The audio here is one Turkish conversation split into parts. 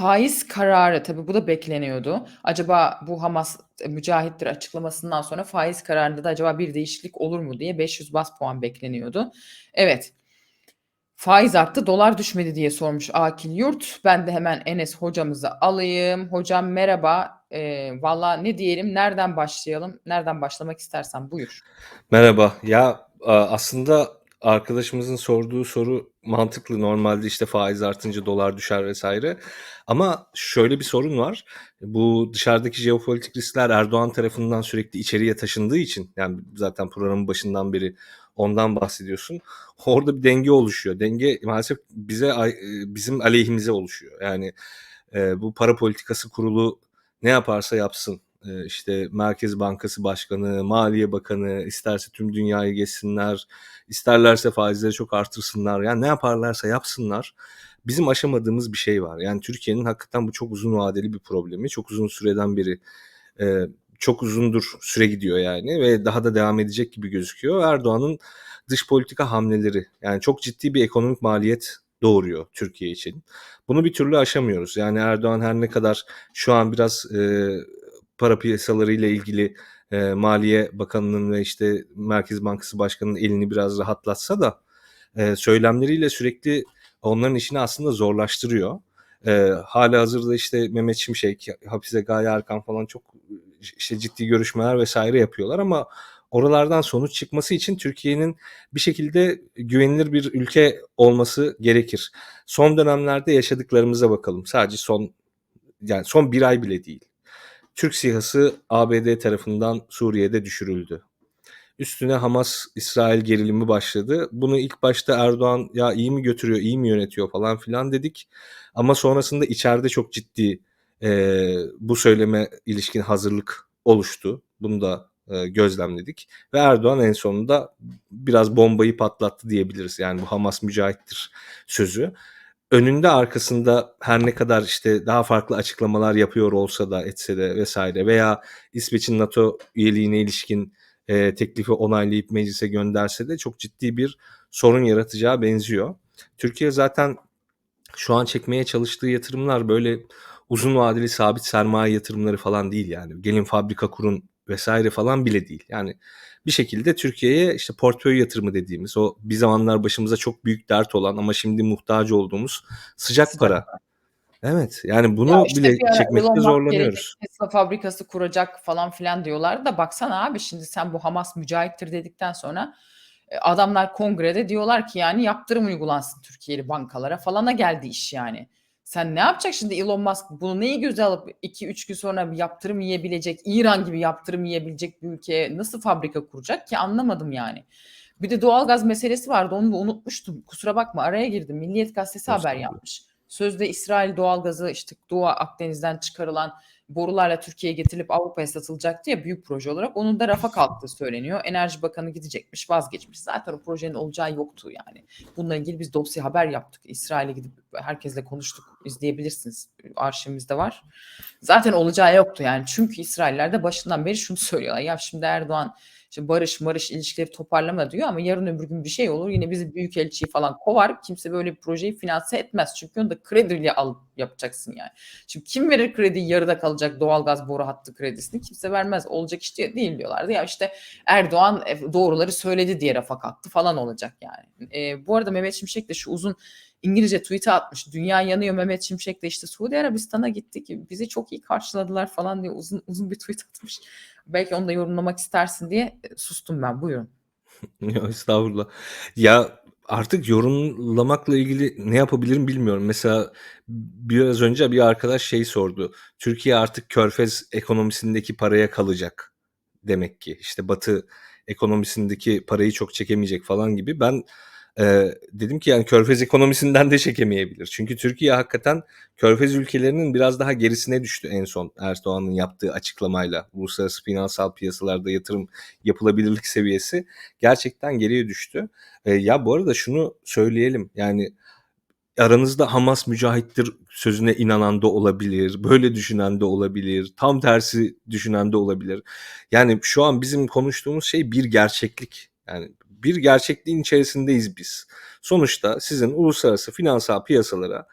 faiz kararı tabii bu da bekleniyordu. Acaba bu Hamas e, mücahittir açıklamasından sonra faiz kararında da acaba bir değişiklik olur mu diye 500 bas puan bekleniyordu. Evet. Faiz arttı, dolar düşmedi diye sormuş Akil Yurt. Ben de hemen Enes hocamızı alayım. Hocam merhaba. E, Valla ne diyelim, nereden başlayalım? Nereden başlamak istersen buyur. Merhaba. Ya aslında arkadaşımızın sorduğu soru mantıklı. Normalde işte faiz artınca dolar düşer vesaire. Ama şöyle bir sorun var. Bu dışarıdaki jeopolitik riskler Erdoğan tarafından sürekli içeriye taşındığı için yani zaten programın başından beri ondan bahsediyorsun. Orada bir denge oluşuyor. Denge maalesef bize bizim aleyhimize oluşuyor. Yani bu para politikası kurulu ne yaparsa yapsın işte Merkez Bankası Başkanı, Maliye Bakanı isterse tüm dünyayı geçsinler, isterlerse faizleri çok artırsınlar. Yani ne yaparlarsa yapsınlar. Bizim aşamadığımız bir şey var. Yani Türkiye'nin hakikaten bu çok uzun vadeli bir problemi. Çok uzun süreden beri çok uzundur süre gidiyor yani ve daha da devam edecek gibi gözüküyor. Erdoğan'ın dış politika hamleleri yani çok ciddi bir ekonomik maliyet doğuruyor Türkiye için. Bunu bir türlü aşamıyoruz. Yani Erdoğan her ne kadar şu an biraz e, para piyasaları ile ilgili e, Maliye Bakanı'nın ve işte Merkez Bankası Başkanı'nın elini biraz rahatlatsa da e, söylemleriyle sürekli onların işini aslında zorlaştırıyor. E, hala hazırda işte Mehmet Şimşek, Hafize Gaye Erkan falan çok işte ciddi görüşmeler vesaire yapıyorlar ama oralardan sonuç çıkması için Türkiye'nin bir şekilde güvenilir bir ülke olması gerekir. Son dönemlerde yaşadıklarımıza bakalım. Sadece son yani son bir ay bile değil. Türk SİHA'sı ABD tarafından Suriye'de düşürüldü. Üstüne Hamas-İsrail gerilimi başladı. Bunu ilk başta Erdoğan ya iyi mi götürüyor, iyi mi yönetiyor falan filan dedik. Ama sonrasında içeride çok ciddi e, bu söyleme ilişkin hazırlık oluştu. Bunu da e, gözlemledik. Ve Erdoğan en sonunda biraz bombayı patlattı diyebiliriz. Yani bu Hamas mücahittir sözü önünde arkasında her ne kadar işte daha farklı açıklamalar yapıyor olsa da etse de vesaire veya İsveç'in NATO üyeliğine ilişkin e, teklifi onaylayıp meclise gönderse de çok ciddi bir sorun yaratacağı benziyor. Türkiye zaten şu an çekmeye çalıştığı yatırımlar böyle uzun vadeli sabit sermaye yatırımları falan değil yani. Gelin fabrika kurun vesaire falan bile değil. Yani bir şekilde Türkiye'ye işte portföy yatırımı dediğimiz o bir zamanlar başımıza çok büyük dert olan ama şimdi muhtaç olduğumuz sıcak, sıcak para. Evet yani bunu ya işte bile çekmekte zorlanıyoruz. Tesla fabrikası kuracak falan filan diyorlar da baksana abi şimdi sen bu Hamas mücahittir dedikten sonra e, adamlar kongrede diyorlar ki yani yaptırım uygulansın Türkiye'li bankalara falana geldi iş yani. Sen ne yapacak şimdi Elon Musk bunu neyi göze alıp 2-3 gün sonra bir yaptırım yiyebilecek, İran gibi yaptırım yiyebilecek bir ülkeye nasıl fabrika kuracak ki anlamadım yani. Bir de doğalgaz meselesi vardı onu da unutmuştum. Kusura bakma araya girdim. Milliyet gazetesi haber yapmış. Sözde İsrail doğalgazı işte Doğu Akdeniz'den çıkarılan borularla Türkiye'ye getirilip Avrupa'ya satılacaktı ya büyük proje olarak. Onun da rafa kalktığı söyleniyor. Enerji Bakanı gidecekmiş, vazgeçmiş. Zaten o projenin olacağı yoktu yani. Bununla ilgili biz dosya haber yaptık. İsrail'e gidip herkesle konuştuk. İzleyebilirsiniz. Arşivimizde var. Zaten olacağı yoktu yani. Çünkü İsrailler de başından beri şunu söylüyorlar. Ya şimdi Erdoğan işte barış marış ilişkileri toparlama diyor ama yarın öbür gün bir şey olur. Yine bizi büyük elçiyi falan kovar. Kimse böyle bir projeyi finanse etmez. Çünkü onu da krediyle alıp yapacaksın yani. Şimdi kim verir krediyi yarıda kalacak doğalgaz boru hattı kredisini? Kimse vermez. Olacak iş değil diyorlardı. Ya işte Erdoğan e, doğruları söyledi diye rafa kalktı falan olacak yani. E, bu arada Mehmet Şimşek de şu uzun İngilizce tweet'e atmış. Dünya yanıyor Mehmet Şimşek de işte Suudi Arabistan'a gittik. Bizi çok iyi karşıladılar falan diye uzun uzun bir tweet atmış. Belki onu da yorumlamak istersin diye e, sustum ben. Buyurun. ya estağfurullah. Ya artık yorumlamakla ilgili ne yapabilirim bilmiyorum. Mesela biraz önce bir arkadaş şey sordu. Türkiye artık körfez ekonomisindeki paraya kalacak demek ki. İşte batı ekonomisindeki parayı çok çekemeyecek falan gibi. Ben Eee, dedim ki yani Körfez ekonomisinden de çekemeyebilir. Çünkü Türkiye hakikaten Körfez ülkelerinin biraz daha gerisine düştü en son Erdoğan'ın yaptığı açıklamayla. Uluslararası finansal piyasalarda yatırım yapılabilirlik seviyesi gerçekten geriye düştü. Eee, ya bu arada şunu söyleyelim yani aranızda Hamas mücahittir sözüne inanan da olabilir, böyle düşünen de olabilir, tam tersi düşünen de olabilir. Yani şu an bizim konuştuğumuz şey bir gerçeklik. Yani bir gerçekliğin içerisindeyiz biz. Sonuçta sizin uluslararası finansal piyasalara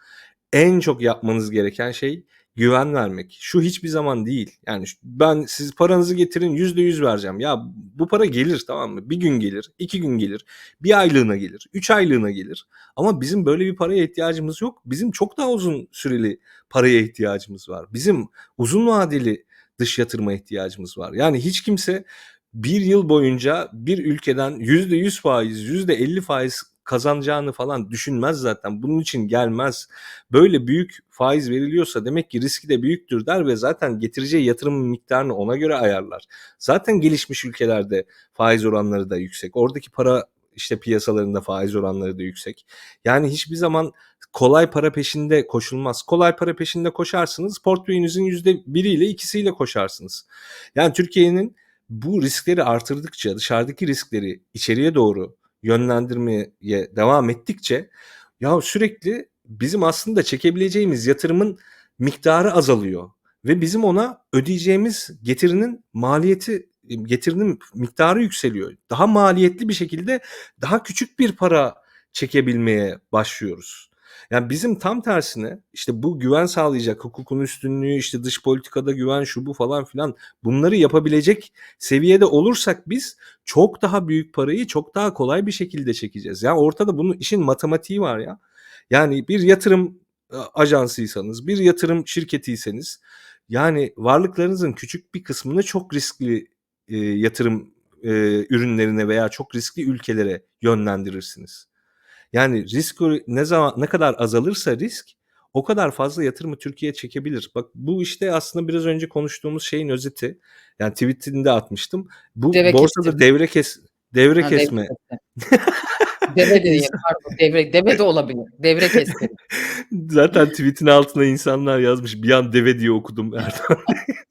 en çok yapmanız gereken şey güven vermek. Şu hiçbir zaman değil. Yani ben siz paranızı getirin %100 vereceğim. Ya bu para gelir tamam mı? Bir gün gelir, iki gün gelir, bir aylığına gelir, üç aylığına gelir. Ama bizim böyle bir paraya ihtiyacımız yok. Bizim çok daha uzun süreli paraya ihtiyacımız var. Bizim uzun vadeli dış yatırıma ihtiyacımız var. Yani hiç kimse bir yıl boyunca bir ülkeden %100 faiz, %50 faiz kazanacağını falan düşünmez zaten. Bunun için gelmez. Böyle büyük faiz veriliyorsa demek ki riski de büyüktür der ve zaten getireceği yatırımın miktarını ona göre ayarlar. Zaten gelişmiş ülkelerde faiz oranları da yüksek. Oradaki para işte piyasalarında faiz oranları da yüksek. Yani hiçbir zaman kolay para peşinde koşulmaz. Kolay para peşinde koşarsınız portföyünüzün yüzde biriyle ikisiyle koşarsınız. Yani Türkiye'nin bu riskleri artırdıkça dışarıdaki riskleri içeriye doğru yönlendirmeye devam ettikçe ya sürekli bizim aslında çekebileceğimiz yatırımın miktarı azalıyor ve bizim ona ödeyeceğimiz getirinin maliyeti getirinin miktarı yükseliyor. Daha maliyetli bir şekilde daha küçük bir para çekebilmeye başlıyoruz. Yani bizim tam tersine işte bu güven sağlayacak hukukun üstünlüğü işte dış politikada güven şu bu falan filan bunları yapabilecek seviyede olursak biz çok daha büyük parayı çok daha kolay bir şekilde çekeceğiz. Ya ortada bunun işin matematiği var ya. Yani bir yatırım e, ajansıysanız, bir yatırım şirketiyseniz yani varlıklarınızın küçük bir kısmını çok riskli e, yatırım e, ürünlerine veya çok riskli ülkelere yönlendirirsiniz. Yani risk ne zaman ne kadar azalırsa risk o kadar fazla yatırımı Türkiye çekebilir. Bak bu işte aslında biraz önce konuştuğumuz şeyin özeti. Yani tweetinde atmıştım. Bu Deve borsada kestirme. devre kes devre Ha, devre kesme. kesme. Deve de pardon. Devre, deve de olabilir. Devre kestim. Zaten tweetin altına insanlar yazmış. Bir an deve diye okudum Erdoğan.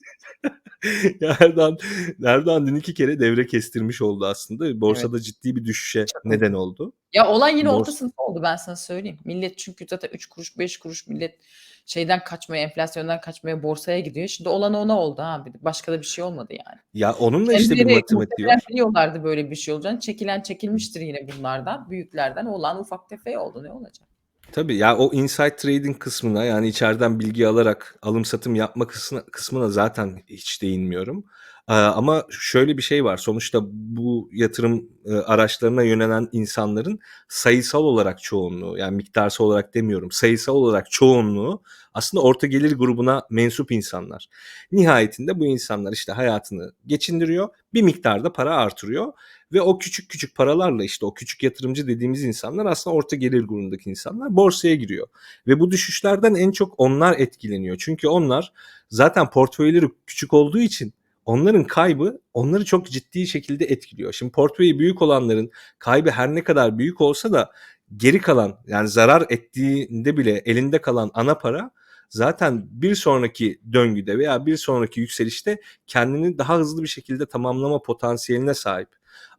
ya Erdoğan, Erdoğan dün iki kere devre kestirmiş oldu aslında. Borsada ciddi bir düşüşe Çok neden oldu. Ya olan yine orta sınıf oldu ben sana söyleyeyim. Millet çünkü zaten 3 kuruş 5 kuruş millet şeyden kaçmaya enflasyondan kaçmaya borsaya gidiyor. Şimdi olan ona oldu ha. Bir de Başka da bir şey olmadı yani. Ya onun da işte bir Kendileri matematiği muhtemelen var. biliyorlardı böyle bir şey olacağını. Çekilen çekilmiştir yine bunlardan. Büyüklerden olan ufak tefeği oldu. Ne olacak? Tabii ya o inside trading kısmına yani içeriden bilgi alarak alım satım yapma kısmına, kısmına zaten hiç değinmiyorum. Ee, ama şöyle bir şey var. Sonuçta bu yatırım e, araçlarına yönelen insanların sayısal olarak çoğunluğu yani miktarsal olarak demiyorum sayısal olarak çoğunluğu aslında orta gelir grubuna mensup insanlar. Nihayetinde bu insanlar işte hayatını geçindiriyor bir miktarda para artırıyor ve o küçük küçük paralarla işte o küçük yatırımcı dediğimiz insanlar aslında orta gelir grubundaki insanlar borsaya giriyor. Ve bu düşüşlerden en çok onlar etkileniyor. Çünkü onlar zaten portföyleri küçük olduğu için onların kaybı onları çok ciddi şekilde etkiliyor. Şimdi portföyü büyük olanların kaybı her ne kadar büyük olsa da geri kalan yani zarar ettiğinde bile elinde kalan ana para zaten bir sonraki döngüde veya bir sonraki yükselişte kendini daha hızlı bir şekilde tamamlama potansiyeline sahip.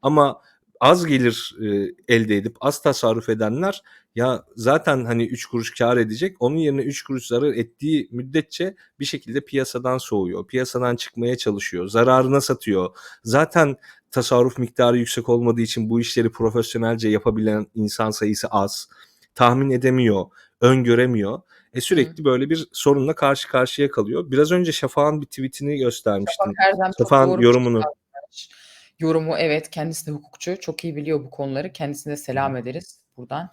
Ama az gelir e, elde edip az tasarruf edenler ya zaten hani 3 kuruş kar edecek onun yerine 3 kuruş zarar ettiği müddetçe bir şekilde piyasadan soğuyor. Piyasadan çıkmaya çalışıyor. Zararına satıyor. Zaten tasarruf miktarı yüksek olmadığı için bu işleri profesyonelce yapabilen insan sayısı az. Tahmin edemiyor, öngöremiyor. E sürekli böyle bir sorunla karşı karşıya kalıyor. Biraz önce Şafak'ın bir tweetini göstermiştim. Şafak Şafak'ın yorumunu. yazmış. Yorumu evet kendisi de hukukçu. Çok iyi biliyor bu konuları. Kendisine selam ederiz buradan.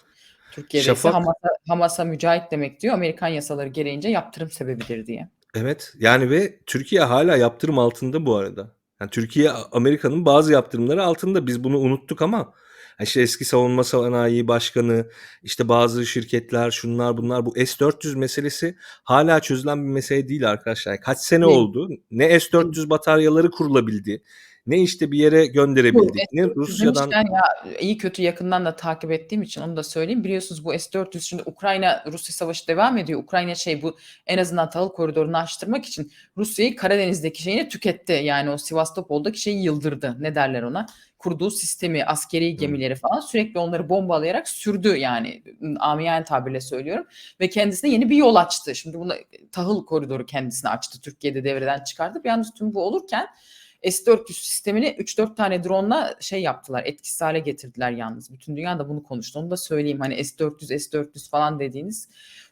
Türkiye'de ise Şafak- Hamas'a, Hamas'a mücahit demek diyor. Amerikan yasaları gereğince yaptırım sebebidir diye. Evet yani ve Türkiye hala yaptırım altında bu arada. Yani Türkiye Amerika'nın bazı yaptırımları altında biz bunu unuttuk ama işte eski savunma sanayi başkanı işte bazı şirketler şunlar bunlar bu S-400 meselesi hala çözülen bir mesele değil arkadaşlar. Kaç sene Değil. oldu ne S-400 bataryaları kurulabildi ne işte bir yere gönderebildik ne S-400 Rusya'dan ya iyi kötü yakından da takip ettiğim için onu da söyleyeyim. Biliyorsunuz bu S-400 şimdi Ukrayna Rusya savaşı devam ediyor. Ukrayna şey bu en azından tahıl koridorunu açtırmak için Rusya'yı Karadeniz'deki şeyini tüketti. Yani o Sivastopol'daki şeyi yıldırdı. Ne derler ona? Kurduğu sistemi, askeri gemileri falan sürekli onları bombalayarak sürdü yani amiyane tabirle söylüyorum. Ve kendisine yeni bir yol açtı. Şimdi bunu tahıl koridoru kendisine açtı. Türkiye'de devreden çıkardı. Yalnız tüm bu olurken S-400 sistemini 3-4 tane drone'la şey yaptılar. Etkisiz hale getirdiler yalnız. Bütün dünya da bunu konuştu. Onu da söyleyeyim. Hani S-400, S-400 falan dediğiniz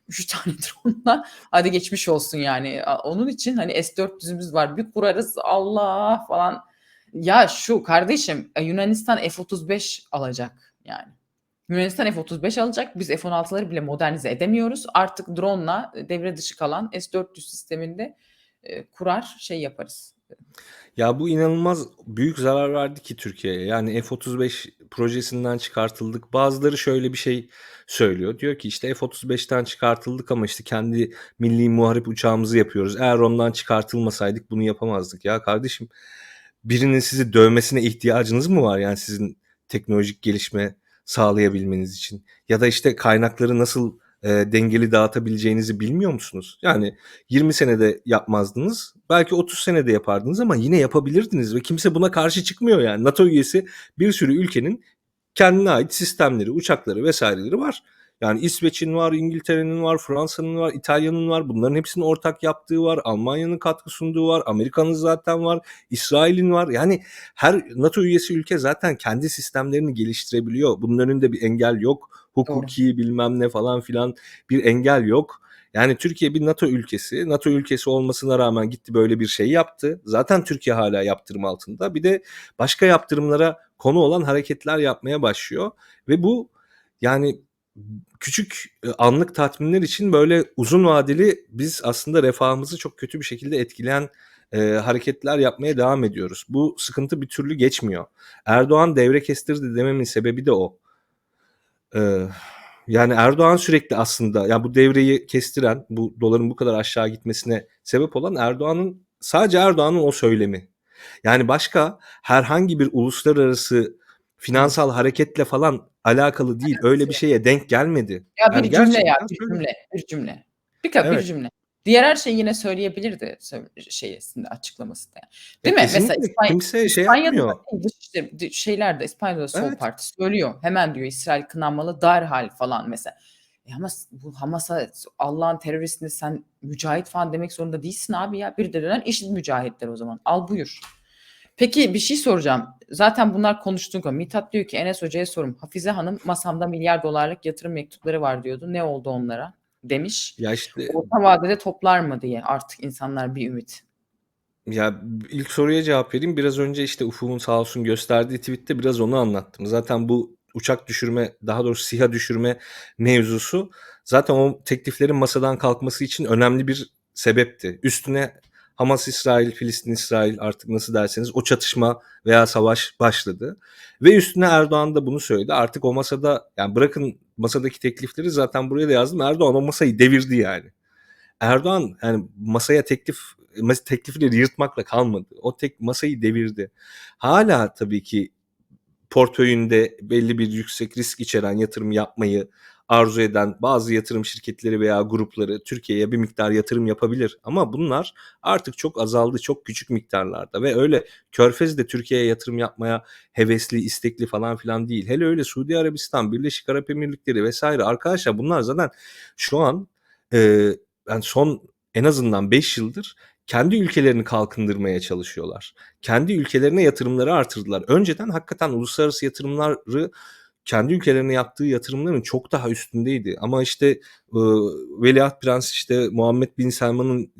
3 tane drone'la hadi geçmiş olsun yani. Onun için hani S-400'ümüz var. Bir kurarız Allah falan. Ya şu kardeşim e, Yunanistan F-35 alacak yani. Yunanistan F-35 alacak. Biz F-16'ları bile modernize edemiyoruz. Artık drone'la devre dışı kalan S-400 sisteminde e, kurar şey yaparız. Ya bu inanılmaz büyük zarar verdi ki Türkiye'ye. Yani F-35 projesinden çıkartıldık. Bazıları şöyle bir şey söylüyor. Diyor ki işte F-35'ten çıkartıldık ama işte kendi milli muharip uçağımızı yapıyoruz. Eğer ondan çıkartılmasaydık bunu yapamazdık. Ya kardeşim birinin sizi dövmesine ihtiyacınız mı var? Yani sizin teknolojik gelişme sağlayabilmeniz için. Ya da işte kaynakları nasıl e, dengeli dağıtabileceğinizi bilmiyor musunuz? Yani 20 senede yapmazdınız. Belki 30 senede yapardınız ama yine yapabilirdiniz ve kimse buna karşı çıkmıyor yani. NATO üyesi bir sürü ülkenin kendine ait sistemleri, uçakları vesaireleri var. Yani İsveç'in var, İngiltere'nin var, Fransa'nın var, İtalya'nın var. Bunların hepsinin ortak yaptığı var. Almanya'nın katkı sunduğu var. Amerika'nın zaten var. İsrail'in var. Yani her NATO üyesi ülke zaten kendi sistemlerini geliştirebiliyor. Bunun önünde bir engel yok. Hukuki bilmem ne falan filan bir engel yok. Yani Türkiye bir NATO ülkesi. NATO ülkesi olmasına rağmen gitti böyle bir şey yaptı. Zaten Türkiye hala yaptırım altında. Bir de başka yaptırımlara konu olan hareketler yapmaya başlıyor. Ve bu yani küçük e, anlık tatminler için böyle uzun vadeli biz aslında refahımızı çok kötü bir şekilde etkileyen e, hareketler yapmaya devam ediyoruz. Bu sıkıntı bir türlü geçmiyor. Erdoğan devre kestirdi dememin sebebi de o. Ee, yani Erdoğan sürekli aslında ya bu devreyi kestiren, bu doların bu kadar aşağı gitmesine sebep olan Erdoğan'ın sadece Erdoğan'ın o söylemi. Yani başka herhangi bir uluslararası finansal hareketle falan alakalı değil. Öyle bir şeye denk gelmedi. Ya bir Yani cümle ya bir cümle bir cümle. Bir, bir cümle. Diğer her şeyi yine söyleyebilirdi sö- şeyesinde açıklamasında. Değil E, mi? Mesela İspanya, kimse şey İspanya'da değil, di- şeylerde İspanya'da da Sol Evet. Parti söylüyor. Hemen diyor İsrail kınanmalı derhal falan mesela. E ama bu Hamas'a Allah'ın teröristine sen mücahit falan demek zorunda değilsin abi ya. Bir de dönen eşit mücahitler o zaman. Al buyur. Peki bir şey soracağım. Zaten bunlar konuştuğum konu. Mithat diyor ki Enes Hoca'ya sorum. Hafize Hanım masamda milyar dolarlık yatırım mektupları var diyordu. Ne oldu onlara? Demiş. Ya işte Orta vadede toplar mı diye artık insanlar bir ümit. Ya ilk soruya cevap vereyim. Biraz önce işte Ufuk'un sağ olsun gösterdiği tweette biraz onu anlattım. Zaten bu uçak düşürme, daha doğrusu SİHA düşürme mevzusu zaten o tekliflerin masadan kalkması için önemli bir sebepti. Üstüne Hamas İsrail, Filistin İsrail artık nasıl derseniz o çatışma veya savaş başladı. Ve üstüne Erdoğan da bunu söyledi. Artık o masada yani bırakın masadaki teklifleri zaten buraya da yazdım. Erdoğan o masayı devirdi yani. Erdoğan yani masaya teklif teklifleri yırtmakla kalmadı. O tek masayı devirdi. Hala tabii ki portföyünde belli bir yüksek risk içeren yatırım yapmayı arzu eden bazı yatırım şirketleri veya grupları Türkiye'ye bir miktar yatırım yapabilir. Ama bunlar artık çok azaldı, çok küçük miktarlarda ve öyle Körfez de Türkiye'ye yatırım yapmaya hevesli, istekli falan filan değil. Hele öyle Suudi Arabistan, Birleşik Arap Emirlikleri vesaire arkadaşlar bunlar zaten şu an e, yani son en azından 5 yıldır kendi ülkelerini kalkındırmaya çalışıyorlar. Kendi ülkelerine yatırımları artırdılar. Önceden hakikaten uluslararası yatırımları kendi ülkelerine yaptığı yatırımların çok daha üstündeydi. Ama işte e, Veliaht Prens işte Muhammed Bin Selman'ın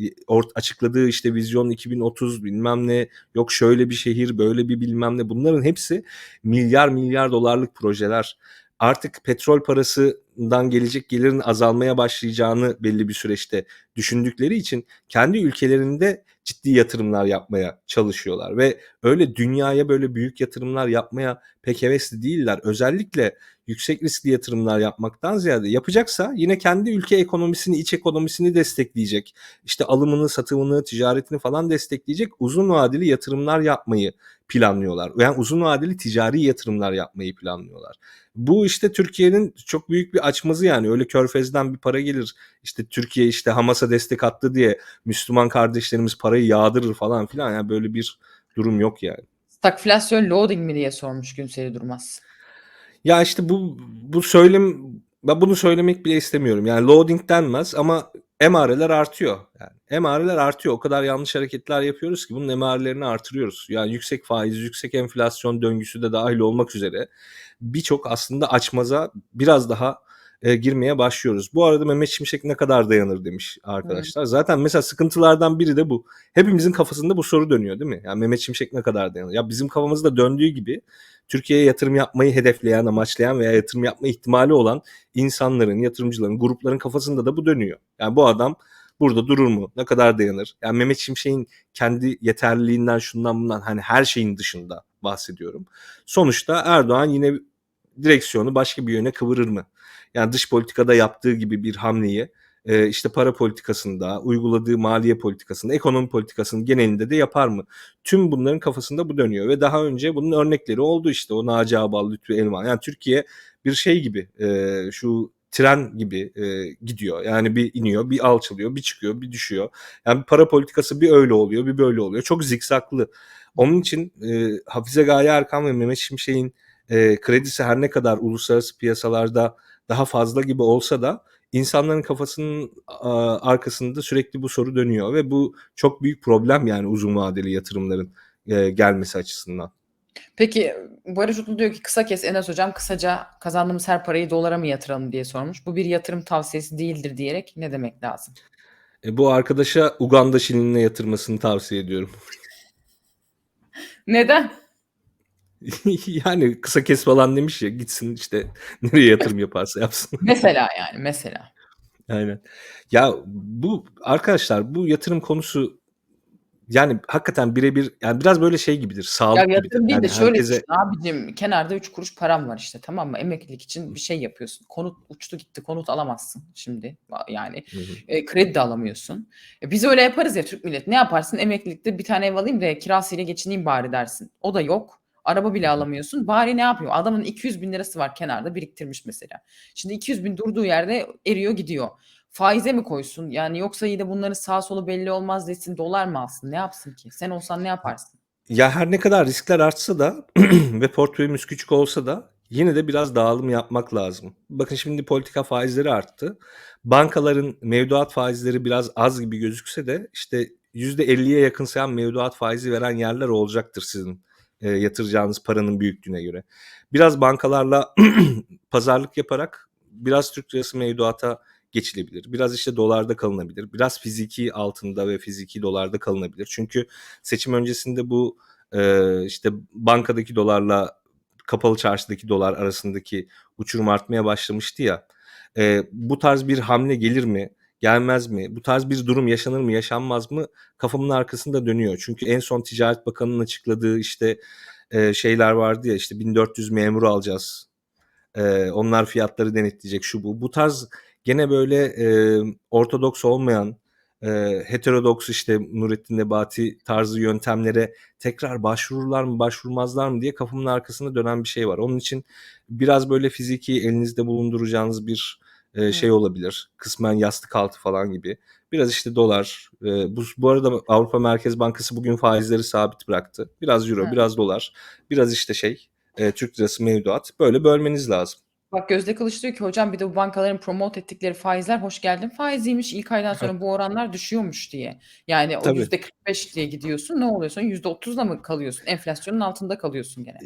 açıkladığı işte vizyon 2030 bilmem ne yok şöyle bir şehir böyle bir bilmem ne bunların hepsi milyar milyar dolarlık projeler. Artık petrol parasından gelecek gelirin azalmaya başlayacağını belli bir süreçte düşündükleri için kendi ülkelerinde ciddi yatırımlar yapmaya çalışıyorlar ve öyle dünyaya böyle büyük yatırımlar yapmaya pek hevesli değiller. Özellikle yüksek riskli yatırımlar yapmaktan ziyade yapacaksa yine kendi ülke ekonomisini, iç ekonomisini destekleyecek. İşte alımını, satımını, ticaretini falan destekleyecek uzun vadeli yatırımlar yapmayı planlıyorlar. Yani uzun vadeli ticari yatırımlar yapmayı planlıyorlar. Bu işte Türkiye'nin çok büyük bir açmazı yani. Öyle körfezden bir para gelir. İşte Türkiye işte Hamas'a destek attı diye Müslüman kardeşlerimiz parayı yağdırır falan filan. Yani böyle bir durum yok yani. Stagflasyon loading mi diye sormuş Günseri Durmaz. Ya işte bu bu söylem ben bunu söylemek bile istemiyorum. Yani loading denmez ama emareler artıyor. Yani emareler artıyor. O kadar yanlış hareketler yapıyoruz ki bunun emarelerini artırıyoruz. Yani yüksek faiz, yüksek enflasyon döngüsü de dahil olmak üzere birçok aslında açmaza biraz daha e, girmeye başlıyoruz. Bu arada Mehmet Şimşek ne kadar dayanır demiş arkadaşlar. Zaten mesela sıkıntılardan biri de bu. Hepimizin kafasında bu soru dönüyor değil mi? Yani Mehmet Şimşek ne kadar dayanır? Ya bizim kafamızda döndüğü gibi Türkiye'ye yatırım yapmayı hedefleyen, amaçlayan veya yatırım yapma ihtimali olan insanların, yatırımcıların, grupların kafasında da bu dönüyor. Yani bu adam burada durur mu? Ne kadar dayanır? Yani Mehmet Şimşek'in kendi yeterliliğinden şundan bundan hani her şeyin dışında bahsediyorum. Sonuçta Erdoğan yine direksiyonu başka bir yöne kıvırır mı? Yani dış politikada yaptığı gibi bir hamleyi e, işte para politikasında, uyguladığı maliye politikasında, ekonomi politikasının genelinde de yapar mı? Tüm bunların kafasında bu dönüyor ve daha önce bunun örnekleri oldu işte o Naci Ağbal, Lütfü Elvan. Yani Türkiye bir şey gibi e, şu tren gibi e, gidiyor. Yani bir iniyor, bir alçalıyor, bir çıkıyor, bir düşüyor. Yani para politikası bir öyle oluyor, bir böyle oluyor. Çok zikzaklı. Onun için e, Hafize Gaye Erkan ve Mehmet Şimşek'in e, kredisi her ne kadar uluslararası piyasalarda daha fazla gibi olsa da insanların kafasının arkasında sürekli bu soru dönüyor ve bu çok büyük problem yani uzun vadeli yatırımların e, gelmesi açısından. Peki Barış Utlu diyor ki kısa kes Enes Hocam kısaca kazandığımız her parayı dolara mı yatıralım diye sormuş. Bu bir yatırım tavsiyesi değildir diyerek ne demek lazım? E, bu arkadaşa Uganda şilinine yatırmasını tavsiye ediyorum. Neden? yani kısa kes falan demiş ya gitsin işte nereye yatırım yaparsa yapsın. mesela yani mesela. Aynen. Ya bu arkadaşlar bu yatırım konusu yani hakikaten birebir yani biraz böyle şey gibidir. Sağlık Ya gibidir. yatırım değil Yani de şöyle herkese düşün abicim kenarda 3 kuruş param var işte tamam mı? Emeklilik için bir şey yapıyorsun. Konut uçtu gitti konut alamazsın şimdi yani. Hı hı. E, kredi de alamıyorsun. E, biz öyle yaparız ya Türk millet. Ne yaparsın? Emeklilikte bir tane ev alayım da kirasıyla geçineyim bari dersin. O da yok. Araba bile alamıyorsun. Bari ne yapıyor? Adamın 200 bin lirası var kenarda biriktirmiş mesela. Şimdi 200 bin durduğu yerde eriyor gidiyor. Faize mi koysun? Yani yoksa yine bunların sağ solu belli olmaz desin dolar mı alsın? Ne yapsın ki? Sen olsan ne yaparsın? Ya her ne kadar riskler artsa da ve portföyümüz küçük olsa da yine de biraz dağılım yapmak lazım. Bakın şimdi politika faizleri arttı. Bankaların mevduat faizleri biraz az gibi gözükse de işte %50'ye yakınsayan mevduat faizi veren yerler olacaktır sizin e, yatıracağınız paranın büyüklüğüne göre. Biraz bankalarla pazarlık yaparak biraz Türk lirası mevduata geçilebilir. Biraz işte dolarda kalınabilir. Biraz fiziki altında ve fiziki dolarda kalınabilir. Çünkü seçim öncesinde bu e, işte bankadaki dolarla kapalı çarşıdaki dolar arasındaki uçurum artmaya başlamıştı ya. E, bu tarz bir hamle gelir mi? Gelmez mi? Bu tarz bir durum yaşanır mı, yaşanmaz mı? Kafamın arkasında dönüyor. Çünkü en son Ticaret Bakanı'nın açıkladığı işte e, şeyler vardı ya işte 1400 memur alacağız. E, onlar fiyatları denetleyecek şu bu. Bu tarz gene böyle e, ortodoks olmayan e, heterodoks işte Nurettin Nebati tarzı yöntemlere tekrar başvururlar mı başvurmazlar mı diye kafamın arkasında dönen bir şey var. Onun için biraz böyle fiziki elinizde bulunduracağınız bir e, şey olabilir. Kısmen yastık altı falan gibi. Biraz işte dolar. E, bu, bu arada Avrupa Merkez Bankası bugün faizleri sabit bıraktı. Biraz euro, Hı. biraz dolar. Biraz işte şey e, Türk lirası mevduat. Böyle bölmeniz lazım. Bak Gözde Kılıç diyor ki hocam bir de bu bankaların promote ettikleri faizler hoş geldin faiziymiş ilk aydan sonra bu oranlar düşüyormuş diye. Yani o Tabii. %45 diye gidiyorsun ne oluyorsun %30'da mı kalıyorsun? Enflasyonun altında kalıyorsun gene.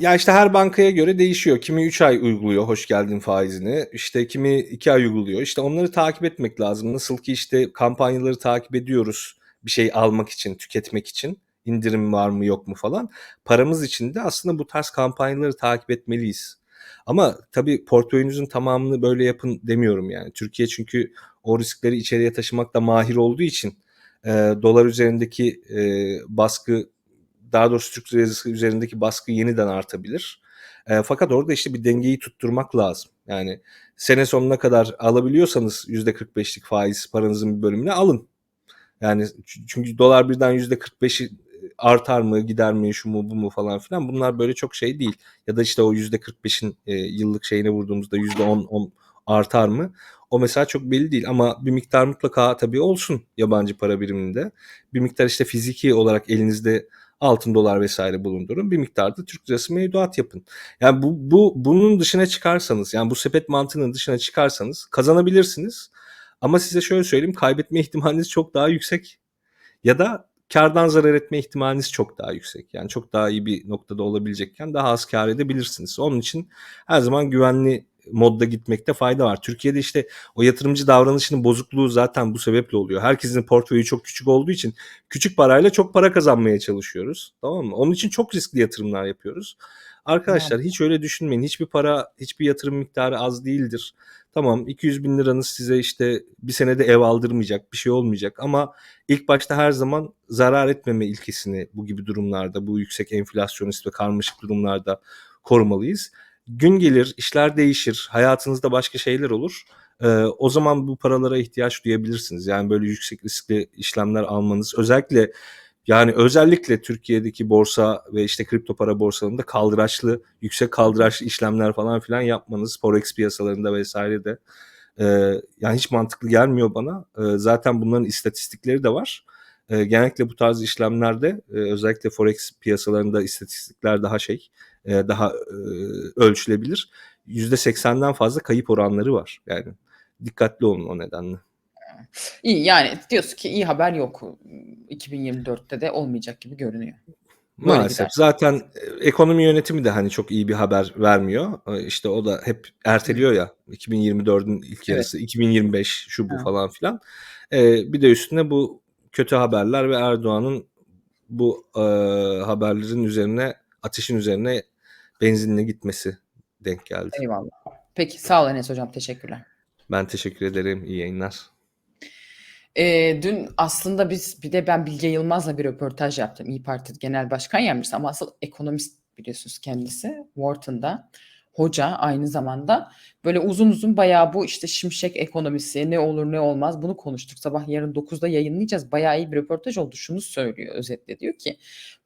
Ya işte her bankaya göre değişiyor. Kimi 3 ay uyguluyor hoş geldin faizini. İşte kimi 2 ay uyguluyor. İşte onları takip etmek lazım. Nasıl ki işte kampanyaları takip ediyoruz bir şey almak için, tüketmek için. indirim var mı yok mu falan. Paramız için de aslında bu tarz kampanyaları takip etmeliyiz. Ama tabii portföyünüzün tamamını böyle yapın demiyorum yani. Türkiye çünkü o riskleri içeriye taşımakta mahir olduğu için e, dolar üzerindeki e, baskı daha doğrusu Türk lirası üzerindeki baskı yeniden artabilir. E, fakat orada işte bir dengeyi tutturmak lazım. Yani sene sonuna kadar alabiliyorsanız %45'lik faiz paranızın bir bölümünü alın. Yani çünkü dolar birden %45'i artar mı gider mi şu mu bu mu falan filan bunlar böyle çok şey değil. Ya da işte o %45'in e, yıllık şeyine vurduğumuzda %10 10 artar mı? O mesela çok belli değil ama bir miktar mutlaka tabii olsun yabancı para biriminde. Bir miktar işte fiziki olarak elinizde altın dolar vesaire bulundurun. Bir miktar da Türk lirası mevduat yapın. Yani bu, bu bunun dışına çıkarsanız yani bu sepet mantığının dışına çıkarsanız kazanabilirsiniz. Ama size şöyle söyleyeyim kaybetme ihtimaliniz çok daha yüksek ya da kardan zarar etme ihtimaliniz çok daha yüksek. Yani çok daha iyi bir noktada olabilecekken daha az kar edebilirsiniz. Onun için her zaman güvenli modda gitmekte fayda var. Türkiye'de işte o yatırımcı davranışının bozukluğu zaten bu sebeple oluyor. Herkesin portföyü çok küçük olduğu için küçük parayla çok para kazanmaya çalışıyoruz. Tamam mı? Onun için çok riskli yatırımlar yapıyoruz. Arkadaşlar hiç öyle düşünmeyin. Hiçbir para, hiçbir yatırım miktarı az değildir. Tamam 200 bin liranız size işte bir senede ev aldırmayacak, bir şey olmayacak ama ilk başta her zaman zarar etmeme ilkesini bu gibi durumlarda, bu yüksek enflasyonist ve karmaşık durumlarda korumalıyız. Gün gelir, işler değişir, hayatınızda başka şeyler olur. Ee, o zaman bu paralara ihtiyaç duyabilirsiniz. Yani böyle yüksek riskli işlemler almanız özellikle yani özellikle Türkiye'deki borsa ve işte kripto para borsalarında kaldıraçlı, yüksek kaldıraçlı işlemler falan filan yapmanız, forex piyasalarında vesaire de e, yani hiç mantıklı gelmiyor bana. E, zaten bunların istatistikleri de var. E, genellikle bu tarz işlemlerde e, özellikle forex piyasalarında istatistikler daha şey, e, daha e, ölçülebilir. %80'den fazla kayıp oranları var. Yani dikkatli olun o nedenle. İyi yani diyorsun ki iyi haber yok. 2024'te de olmayacak gibi görünüyor. Böyle Maalesef. gider. Zaten e, ekonomi yönetimi de hani çok iyi bir haber vermiyor. E, İşte o da hep erteliyor ya 2024'ün ilk Evet. yarısı, 2025 şu bu Ha. falan filan. E, bir de üstüne bu kötü haberler ve Erdoğan'ın bu e, haberlerin üzerine, ateşin üzerine benzinle gitmesi denk geldi. Eyvallah. Peki sağ ol Enes hocam teşekkürler. Ben teşekkür ederim. İyi yayınlar. Ee, dün aslında biz bir de ben Bilge Yılmaz'la bir röportaj yaptım. İyi Parti Genel Başkan Yardımcısı ama asıl ekonomist biliyorsunuz kendisi. Wharton'da hoca aynı zamanda böyle uzun uzun bayağı bu işte şimşek ekonomisi ne olur ne olmaz bunu konuştuk. Sabah yarın 9'da yayınlayacağız. Bayağı iyi bir röportaj oldu. Şunu söylüyor özetle diyor ki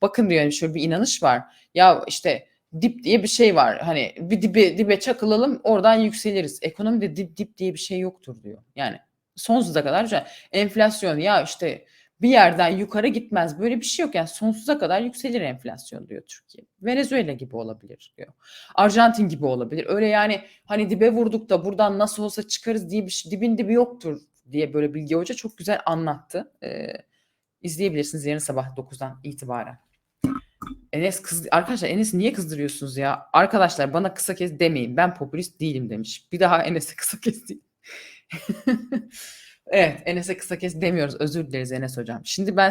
bakın diyor yani şöyle bir inanış var. Ya işte dip diye bir şey var. Hani bir dibe, dibe çakılalım oradan yükseliriz. Ekonomide dip dip diye bir şey yoktur diyor. Yani sonsuza kadar. Enflasyon ya işte bir yerden yukarı gitmez. Böyle bir şey yok yani sonsuza kadar yükselir enflasyon diyor Türkiye. Venezuela gibi olabilir diyor. Arjantin gibi olabilir. Öyle yani hani dibe vurduk da buradan nasıl olsa çıkarız diye bir şey, dibin dibi yoktur diye böyle Bilge Hoca çok güzel anlattı. Ee, izleyebilirsiniz yarın sabah 9'dan itibaren. Enes kız arkadaşlar Enes niye kızdırıyorsunuz ya? Arkadaşlar bana kısa kes demeyin. Ben popülist değilim demiş. Bir daha Enes'e kısa kes değil. evet Enes'e kısa kes demiyoruz. Özür dileriz Enes hocam. Şimdi ben